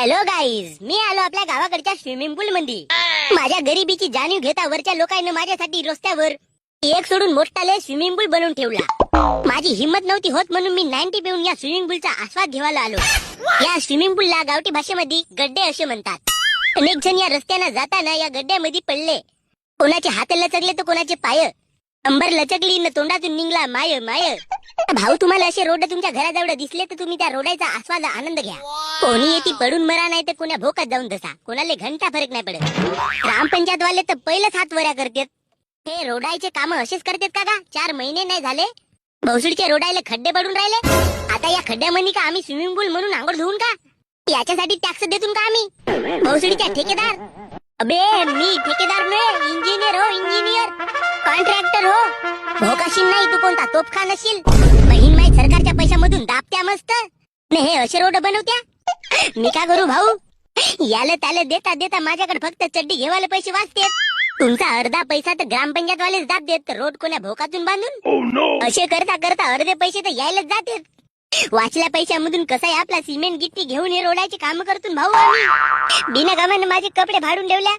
Hello guys मी आलो आपल्या गावाकडच्या स्विमिंग पूल मध्ये माझ्या गरिबीची जाणीव घेता वरच्या लोकांनी माझ्यासाठी रस्त्यावर एक सोडून मोठाले स्विमिंग पूल बनवून ठेवला. माझी हिंमत नव्हती होत म्हणून मी नाईन्टी पिऊन या स्विमिंग पूलचा आस्वाद घेवायला आलो. या स्विमिंग पूलला गावठी भाषेमध्ये गड्डे असे म्हणतात. अनेक जण या रस्त्यानं जाताना या गड्ड्यामध्ये पडले. कोणाचे हात लचकले तर कोणाचे पाय. अंबर लचकली न तोंडातून निघला माय माय. भाऊ तुम्हाला असे रोड तुमच्या घराजवळ दिसले तर तुम्ही त्या रोडाचा आस्वाद आनंद घ्या. कोणी येते पडून मरा नाही तर कोणा भोकात जाऊन दसा कोणाला घंटा फरक नाही पडत. ग्रामपंचायत वाले तर पहिलंच हात वऱ्या करतात. हे रोडायचे काम असेच करतात का का चार महिने नाही झाले. भोसडीच्या रोडायला खड्डे पडून राहिले. आता या खड्ड्यामध्ये का आम्ही स्विमिंग पूल म्हणून आंघोळ धुवून का? याच्यासाठी टॅक्स देतून का आम्ही? भोसडीच्या ठेकेदार. अबे मी ठेकेदार नाही इंजिनियर हो इंजिनियर कॉन्ट्रॅक्टर हो. भोकाशील नाही तू कोणता तोफखा नशील ने हे असे रोड बनवत्या? मी का करू भाऊ? याला त्याला देता देता माझ्याकडे फक्त चड्डी घेवायला पैसे वाचते तुमचा अर्धा पैसा तर ग्रामपंचायत वालेच दाब देत तर रोड कोण्या भोकातून बांधून? असे करता करता अर्धे पैसे तर यायलाच जातात. वाचल्या पैशामधून कसा आहे आपला सिमेंट गिट्टी घेऊन हे रोडाचे काम करतून भाऊ आम्ही? बिना कामाने माझे कपडे फाडून ठेवल्या?